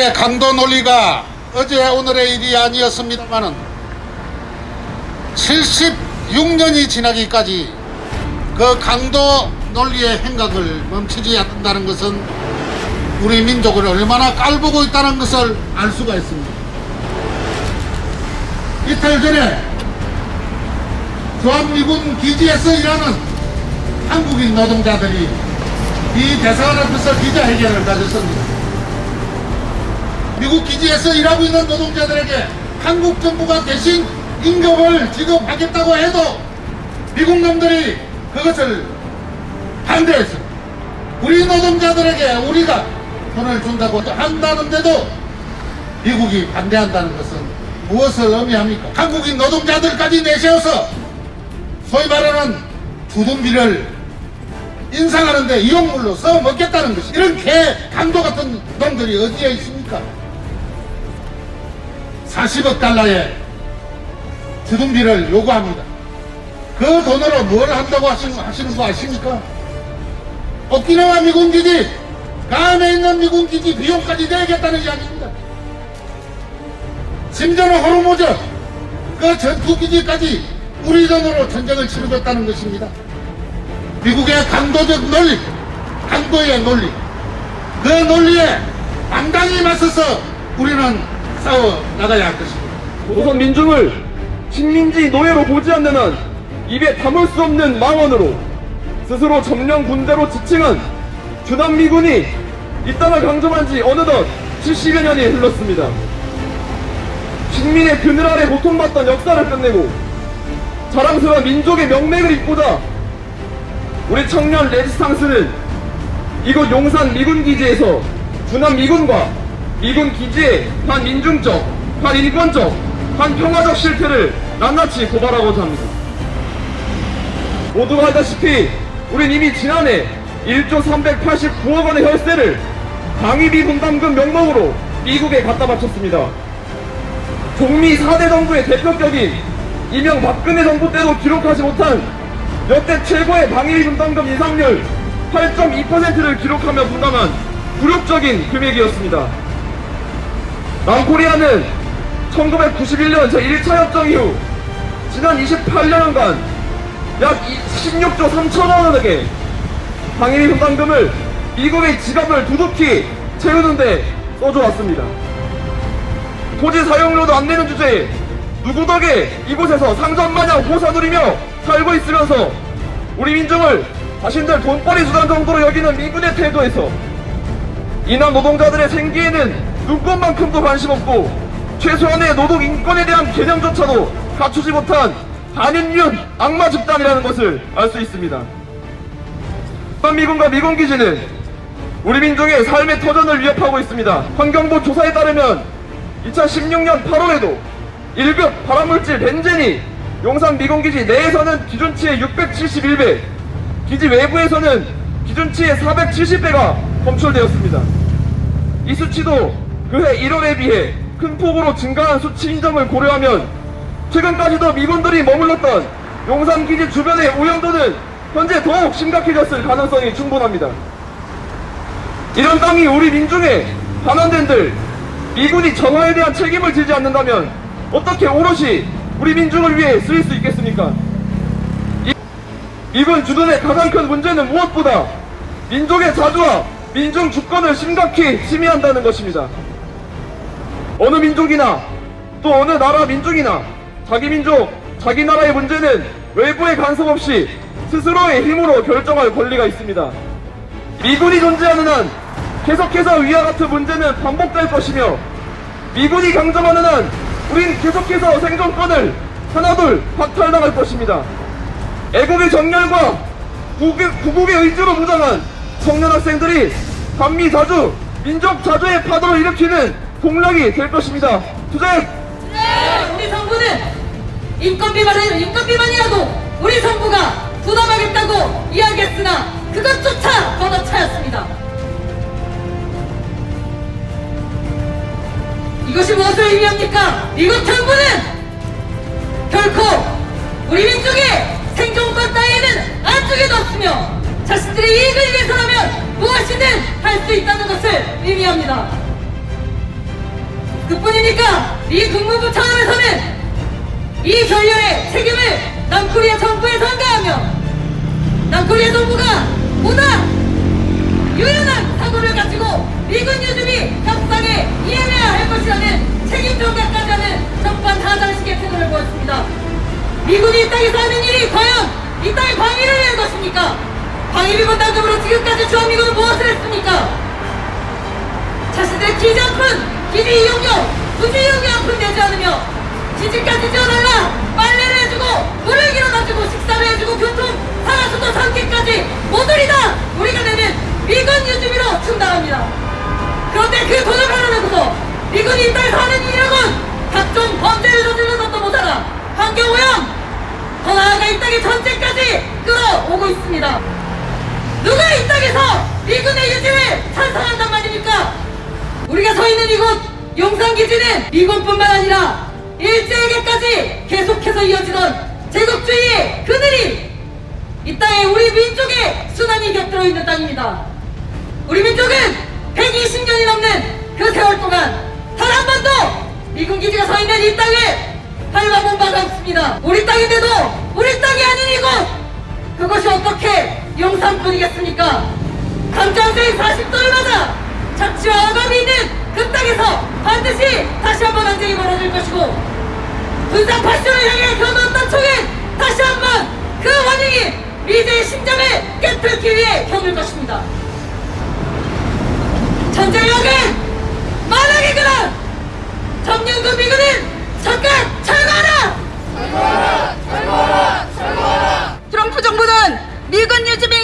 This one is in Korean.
미국의 강도 논리가 어제 오늘의 일이 아니었습니다만은 76년이 지나기까지 그 강도 논리의 행각을 멈추지 않는다는 것은 우리 민족을 얼마나 깔보고 있다는 것을 알 수가 있습니다. 이틀 전에 주한미군 기지에서 일하는 한국인 노동자들이 이 대사관 앞에서 기자회견을 가졌습니다. 미국 기지에서 일하고 있는 노동자들에게 한국 정부가 대신 임금을 지급하겠다고 해도 미국 놈들이 그것을 반대했습니다. 우리 노동자들에게 우리가 돈을 준다고 한다는데도 미국이 반대한다는 것은 무엇을 의미합니까? 한국인 노동자들까지 내세워서 소위 말하는 주둔비를 인상하는데 이용물로 써 먹겠다는 것이 이런 개 강도 같은 놈들이 어디에 있습니까? 40억 달러의 주둔비를 요구합니다. 그 돈으로 뭘 한다고 하시는, 하시는 거 아십니까? 오키나와 미군기지, 감에 있는 미군기지 비용까지 내겠다는 이야기입니다. 심지어는 호르무즈, 그 전투기지까지 우리 돈으로 전쟁을 치르겠다는 것입니다. 미국의 강도적 논리, 강도의 논리, 그 논리에 당당히 맞서서 우리는 싸워 나가야 할 것입니다. 조선 민중을 식민지 노예로 보지 않는 한 입에 담을 수 없는 망언으로 스스로 점령 군대로 지칭한 주남 미군이 이 땅을 강점한 지 어느덧 70여 년이 흘렀습니다. 식민의 그늘 아래 고통받던 역사를 끝내고 자랑스러운 민족의 명맥을 잇고자 우리 청년 레지스탕스는 이곳 용산 미군 기지에서 주남 미군과 미군 기지의 반민중적, 반인권적, 반평화적 실태를 낱낱이 고발하고자 합니다. 모두가 알다시피 우린 이미 지난해 1조 389억 원의 혈세를 방위비 분담금 명목으로 미국에 갖다 바쳤습니다. 종미 4대 정부의 대표격인 이명박근혜 정부 때도 기록하지 못한 역대 최고의 방위비 분담금 인상률 8.2%를 기록하며 분담한 굴욕적인 금액이었습니다. 남코리아는 1991년 제1차 협정 이후 지난 28년간 약 16조 3천억 원에게 방위비 분담금을 미국의 지갑을 두둑히 채우는데 써줘왔습니다. 토지 사용료도 안 내는 주제에 누구 덕에 이곳에서 상전마냥 호사 누리며 살고 있으면서 우리 민중을 자신들 돈벌이 수단 정도로 여기는 미군의 태도에서 이남 노동자들의 생계에는 눈꽃만큼도 관심 없고 최소한의 노동 인권에 대한 개념조차도 갖추지 못한 반인륜 악마 집단이라는 것을 알 수 있습니다. 미군과 미군 기지는 우리 민족의 삶의 터전을 위협하고 있습니다. 환경부 조사에 따르면 2016년 8월에도 1급 발암물질 벤젠이 용산 미군기지 내에서는 기준치의 671배, 기지 외부에서는 기준치의 470배가 검출되었습니다. 이 수치도 그해 1월에 비해 큰 폭으로 증가한 수치인 점을 고려하면 최근까지도 미군들이 머물렀던 용산기지 주변의 오염도는 현재 더욱 심각해졌을 가능성이 충분합니다. 이런 땅이 우리 민중의 반환된들 미군이 정화에 대한 책임을 지지 않는다면 어떻게 오롯이 우리 민중을 위해 쓰일 수 있겠습니까? 이- 미군 주둔의 가장 큰 문제는 무엇보다 민족의 자주와 민중 주권을 심각히 침해한다는 것입니다. 어느 민족이나 또 어느 나라 민족이나 자기 민족, 자기 나라의 문제는 외부의 간섭 없이 스스로의 힘으로 결정할 권리가 있습니다. 미군이 존재하는 한 계속해서 위와 같은 문제는 반복될 것이며 미군이 강점하는 한 우린 계속해서 생존권을 하나둘 박탈당할 것입니다. 애국의 정열과 국의, 구국의 의지로 무장한 청년 학생들이 반미 자주, 민족 자주의 파도를 일으키는 공력이 될 것입니다. 투쟁! 네, 우리 정부는 인건비만 인건비만이라도 우리 정부가 부담하겠다고 이야기했으나 그것조차 걷어차였습니다. 이것이 무엇을 의미합니까? 미국 정부는 결코 우리 민족의 생존권 따위에는 안쪽에도 없으며 자신들의 이익을 위해서라면 무엇이든 할 수 있다는 것을 의미합니다. 그뿐입니까? 이 국무부 차원에서는 이 결렬의 책임을 남코리아 정부에 전가하며 남코리아 정부가 보다 유연한 사고를 가지고 미군 유지비 협상에 이행해야 할 것이라는 책임 전가까지 하는 적반하장식의 태도를 보였습니다. 미군이 이 땅에서 하는 일이 과연 이 땅의 방위를 위한 것입니까? 방위비군 단금으로 지금까지 주한미군은 무엇을 했습니까? 자신들의 기지 아픈 기지 이용료, 부지 이용료 한푼 내지 않으며 지지까지 지어달라 빨래를 해주고 물을 길어다주고 식사를 해주고 교통, 상하수도 상계까지 모조리 다 우리가 내는 미군 유지비로 충당합니다. 그런데 그 돈을 받아내고서 미군이 이 땅에서 하는 일이라곤 각종 범죄를 저지르는 것도 모자라 환경오염 더 나아가 이 땅의 전쟁까지 끌어오고 있습니다. 누가 이 땅에서 미군의 유지를 찬성한단 말입니까? 우리가 서 있는 이곳 용산기지는 미군뿐만 아니라 일제에게까지 계속해서 이어지던 제국주의의 그늘이 이 땅에 우리 민족의 순환이 곁들어 있는 땅입니다. 우리 민족은 120년이 넘는 그 세월 동안 단 한 번도 미군 기지가 서 있는 이 땅을 밟아본 바가 없습니다. 우리 땅인데도 우리 땅이 아닌 이곳 그것이 어떻게 용산뿐이겠습니까? 강장생 40도를 맞아 이들의 심장을 깨뜨리기 위해 겨울 것입니다. 전쟁력은 만하게 그라 정년금 미군은 잠깐 철거하라! 철거하라! 철거하라! 철거하라! 트럼프 정부는 미군 유지민